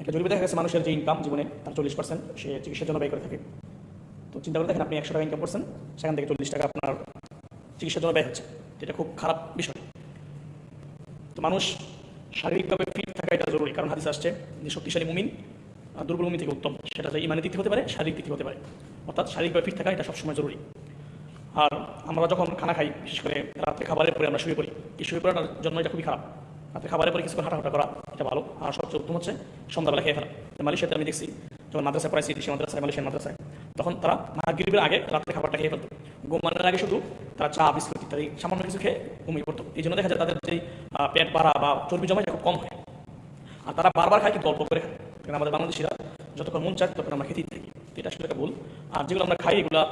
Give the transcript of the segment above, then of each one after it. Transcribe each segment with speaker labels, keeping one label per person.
Speaker 1: একটা জরিপে দেখা গেছে, মানুষের যে ইনকাম জীবনে তার চল্লিশ পার্সেন্ট সে চিকিৎসার জন্য ব্যয় করে থাকে। তো চিন্তা করে দেখেন, আপনি একশো টাকা ইনকাম করছেন, সেখান থেকে চল্লিশ টাকা আপনার চিকিৎসার জন্য ব্যয় হচ্ছে। এটা খুব খারাপ বিষয়। তো মানুষ শারীরিকভাবে ফিট থাকা এটা জরুরি, কারণ হাদিস আসছে, যে শক্তিশালী মুমিন দুর্বল মুমিন থেকে উত্তম। সেটা যে ইমানের দিক থেকে হতে পারে, শারীরিক দিক থেকে হতে পারে। অর্থাৎ শারীরিকভাবে ফিট থাকা এটা সবসময় জরুরি। আর আমরা যখন খানা খাই, বিশেষ করে রাত্রে খাবারের পরে আমরা শুয়ে পড়ি, এই শুয়ে পড়ার জন্য এটা খুবই খারাপ। রাত্রে খাবারের পরে কিছুক্ষণ হাঁটাহাঁটা করা, এটা ভালো। আর সবচেয়ে উত্তম হচ্ছে সন্ধ্যাবেলা খেয়ে ফেলা। মালয়েশিয়াতে আমি দেখছি, যখন মাদ্রাসায় পড়াইছি দেশি মাদ্রাসায়, মালয়েশিয়ার মাদ্রাসায়। তখন তারা মাগরিবের আগে রাত্রে খাবারটা খেয়ে ফেলতো। ঘুমানোর আগে শুধু তারা চা, বিস্কুট ইত্যাদি সামান্য কিছু খেয়ে ঘুমিয়ে পড়তো। এই জন্য দেখা যায় তাদের যে পেট বাড়া বা চর্বি জমা খুব কম হয়। আর তারা বারবার খায় কিন্তু অল্প করে খায়। কারণ আমাদের বাংলাদেশিরা যতক্ষণ মন চায় ততক্ষণ আমরা খেতেই থাকি। এটা আসলে একটা ভুল। আর যেগুলো আমরা খাই, এগুলা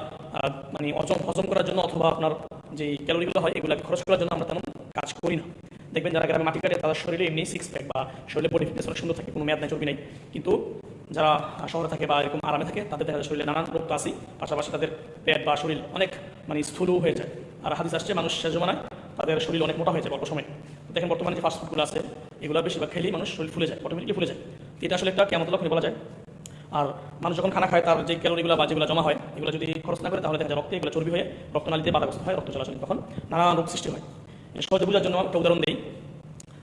Speaker 1: মানে অজম হজম করার জন্য অথবা আপনার যে ক্যালোরিগুলো হয় এগুলো খরচ করার জন্য আমরা তেমন কাজ করি না। দেখবেন যারা গ্রামে মাটি কাটে তাদের শরীরে এমনি সিক্স প্যাক বা শরীরে বডি ফিটনেস অনেক সুন্দর থাকে, কোনো মেয়াদ নাই, চর্বি নেই। কিন্তু যারা শহরে থাকে বা এরকম আরামে থাকে, তাদের দেখা শরীরে নানান রোগ তো আসি পাশাপাশি তাদের পেট বা শরীর অনেক মানে স্থূলও হয়ে যায়। আর হাদিস আসছে, মানুষ শেষ জমানায় তাদের শরীর অনেক মোটা হয়ে যায় অল্প সময় দেখেন বর্তমানে যে ফাস্টফুডগুলো আছে, এগুলো বেশিরভাগ খেলেই মানুষ শরীর ফুলে যায় অটোমেটিকলি ফুলে যায়। তো এটা আসলে একটা কেমন লক্ষণ বলা যায়। আর মানুষ যখন খানা খায়, তার যে ক্যালোরিগুলো বা যেগুলো জমা হয়, এগুলো যদি খরচ না করে, তাহলে দেখা যায় রক্তে এগুলো চর্বি হয়ে রক্তনালীতে বাধাগ্রস্ত হয়, রক্ত চলাচল তখন নানান রোগ সৃষ্টি হয়। সহজে বোঝার জন্য একটা উদাহরণ দিই,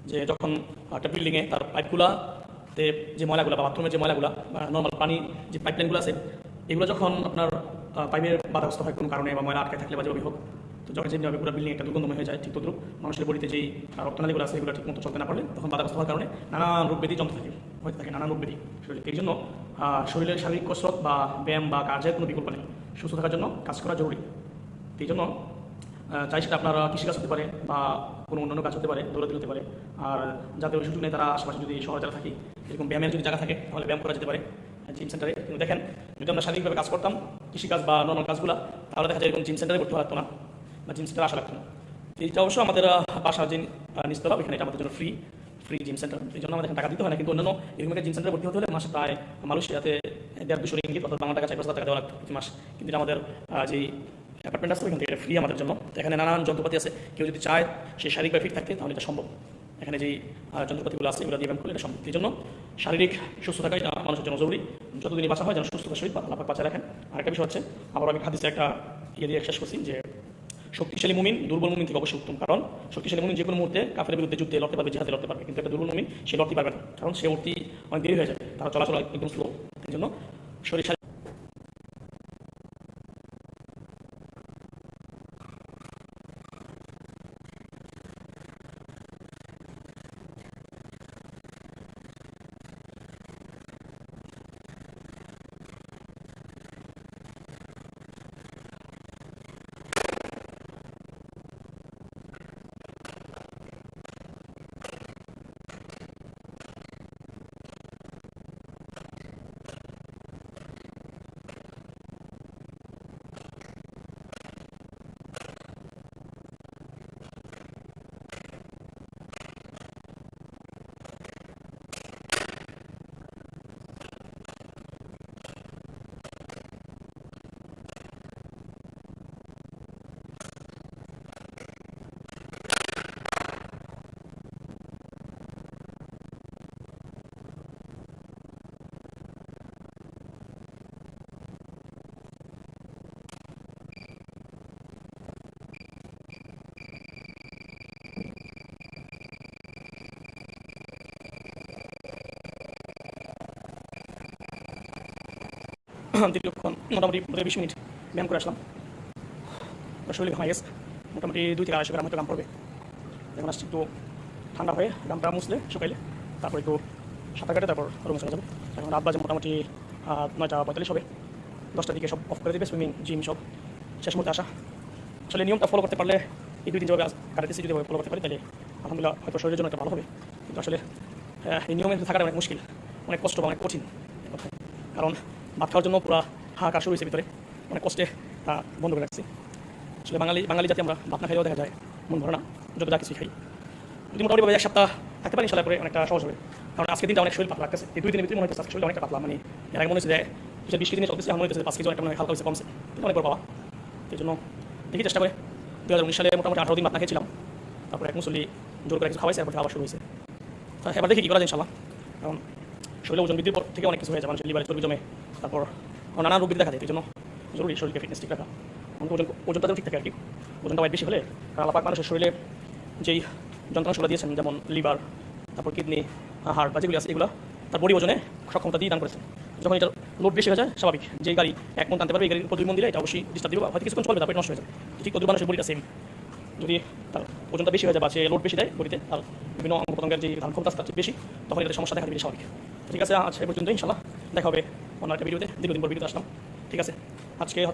Speaker 1: যে যখন একটা বিল্ডিংয়ে তার পাইপগুলাতে যে ময়লাগুলো বা বাথরুমের যে ময়লাগুলো বা নর্মাল পানি যে পাইপলাইনগুলো আছে, এগুলো যখন আপনার পাইপের বাধাগ্রস্ত হয় কোনো কারণে বা ময়লা আটকে থাকলে বা যেভাবে হোক, তো যখন যেভাবে পুরো বিল্ডিং একটা দুর্গন্ধময় হয়ে যায়, ঠিক তদ্রুপ মানুষের বডিতে যেই রক্তনালীগুলো আছে, এগুলো ঠিক মতো চলতে না পারলে তখন বাধাগ্রস্ত হওয়ার কারণে নানান রোগ ব্যাধি জমতে থাকে হতে থাকে নানান রোগ ব্যাধি শরীরে। এই জন্য শরীরের শারীরিক কসরত বা ব্যায়াম বা কাজের কোনো বিকল্প নেই। সুস্থ থাকার জন্য কাজ করা জরুরি। এই জন্য চাই সেটা আপনারা কৃষিকাজ হতে পারে বা কোনো অন্যান্য কাজ হতে পারে দৌড়াতে হতে পারে। আর যাতে ওই সুযোগ নেই তারা আশেপাশে যদি শহরে যারা থাকে, এরকম ব্যায়ামের যদি জায়গা থাকে, তাহলে ব্যায়াম করা যেতে পারে জিম সেন্টারে কিন্তু দেখেন, যদি আমরা শারীরিকভাবে কাজ করতাম, কৃষিকাজ বা নর্মাল কাজগুলো, তাহলে দেখা যায় এরকম জিম সেন্টারে করতে লাগতো না বা জিম সেন্টারে আসা লাগতো না। এইটা অবশ্য আমাদের বাসা যে নিস্তলা এখানে এটা আমাদের জন্য ফ্রি ফ্রি জিম সেন্টার এই জন্য আমাদের টাকা দিতে হয় না, কিন্তু অন্যান্য এরকম একটা জিম সেন্টারে ভর্তি হতে হলে মাসে প্রায় মালয়েশিয়াতে দেড় দুশো রিঙ্গিত অর্থাৎ বাংলা টাকা চার পাঁচ টাকা দেওয়া লাগতো প্রতি মাস। কিন্তু আমাদের যে অ্যাপার্টমেন্ট আছে এখান থেকে এটা ফ্রি আমাদের জন্য। এখানে নানান যন্ত্রপাতি আছে। কেউ যদি চায়, সে শারীরিকভাবে ফিট থাকতে, তাহলে এটা সম্ভব। এখানে যেই যন্ত্রপাতিগুলো আছে এগুলো দিয়ে ব্যায়াম করলে এটা সম্ভব। এই জন্য শারীরিক সুস্থ থাকা এটা মানুষের জন্য জরুরি। যতদিনই বাঁচা হয়, যেন সুস্থতার সহিত পাক বাঁচায় রাখেন। আর একটা বিষয় হচ্ছে আবার আমি হাদিসে একটা ইয়ে দিয়ে শেষ করছি যে, শক্তিশালী মুমিন দুর্বল মুমিন থেকে অবশ্যই উত্তম। কারণ শক্তিশালী মুমিন যে কোনো মুহূর্তে কাফের বিরুদ্ধে যুদ্ধে লড়তে পারবে, জিহাদে লড়তে পারবে। কিন্তু একটা দুর্বল মুমিন, সে লড়তে পারবে না। কারণ সে উঠতি অনেক দেরি হয়ে যায় তারা চলাচল একদম স্লো এই জন্য শরীর শারীরিক দীর্ঘক্ষণ মোটামুটি বিশ মিনিট ব্যায়াম করে আসলাম। শরীর গেছে মোটামুটি দুই থেকে আড়াইশো গ্রাম হয়তো গাম পড়বে। এখন আসছি একটু ঠান্ডা হয়ে গামটা মুছলে শুকাইলে তারপর একটু সাঁতার কাটে, তারপর রুমে চলে যাব। এখন রাত বাজে মোটামুটি নয়টা পঁয়তাল্লিশ হবে। দশটার দিকে সব অফ করে দেবে সুইমিং জিম সব। শেষ মুহূর্তে আসা। আসলে নিয়মটা ফলো করতে পারলে, এই দুই দিন যেভাবে কাটাতেছি, যদি ফলো করতে পারি, তাহলে আলহামদুলিল্লাহ হয়তো শরীরের জন্য একটা ভালো হবে। কিন্তু আসলে এই নিয়মের থাকাটা অনেক মুশকিল, অনেক কষ্ট বা অনেক কঠিন। কারণ ভাত খাওয়ার জন্য পুরো হাহাকার শুরু হয়েছে ভিতরে। অনেক কষ্টে তা বন্ধ করে রাখছি। আসলে বাঙালি বাঙালি জাতি আমরা ভাত না খাইলেও দেখা যায়, মন ভরে না। যত যা কিছুই খাই। যদি মোটামুটি এক সপ্তাহ থাকতে পারি ইনশাল্লাহ করে অনেকটা সহজ হবে। কারণ আজকে দিনটা অনেক শরীর পাতলা লাগতেছে। এই দুই দিনের ভিতরে মনে হচ্ছে শরীর অনেকটা পাতলা। মানে এর আগে মনে হচ্ছে যে পিছিয়ে বিশ দিনে চলতেছে আমার মনে হচ্ছে পাঁচ কেজি একটা মনে হয় হালকা হয়েছে কমছে। কিন্তু অনেক বড় পাওয়া। এই জন্য দেখি চেষ্টা করে। দু হাজার উনিশ সালে মোটামুটি আঠারো দিন ভাত না খেয়েছিলাম। তারপরে এক মুসলি জোর করে কিছু খাওয়াইছে, এরপর আবার শুরু হয়েছে তো এবার দেখি কী করা যায় ইনশাল্লাহ কারণ শরীরে ওজন বৃদ্ধির পর থেকে অনেক কিছু হয়ে যায়, মানুষের লিভারে চর্বি জমে। তারপর নানান রোগ দেখা যায় এই জন্য জরুরি শরীরকে ফিটনেস ঠিক রাখা। ওজন ওজনটা যেন ঠিক থাকে আর কি। ওজনটা অনেক বেশি হলে আলাপাক মানুষের শরীরে যেই যন্ত্রণাগুলো দিয়েছেন, যেমন লিভার তারপর কিডনি হার্ট বা যেগুলি আছে, এগুলো তার বডি ওজনে সক্ষমতা দিয়ে দান করেছেন। যখন এটা লোড বেশি হয়ে যায়, স্বাভাবিক। যে গাড়ি এক মন টানতে পারবে, এই গাড়ির উপর দুই মন দিলে এটা অবশ্যই ডিস্টার্ব দিবে হয়তো কিছুক্ষণ চলবে, তারপরে নষ্ট হয়ে যাবে। ঠিক তদ্রুপ মানুষের বডিটা সেম যদি তার ওজনটা বেশি হয়ে যায় বা সে লোড বেশি দেয় বডিতে তার বিভিন্ন অঙ্গ প্রত্যঙ্গের যে ধান ক্ষমতা বেশি, তখন এটা সমস্যা দেখা দিবে স্বাভাবিক। ঠিক আছে, আজ এ পর্যন্ত ইনশাল্লাহ দেখা হবে অন্য একটা ভিডিওতে দীর্ঘদিন পর ভিডিওতে আসলাম। ঠিক আছে? আজকে হচ্ছে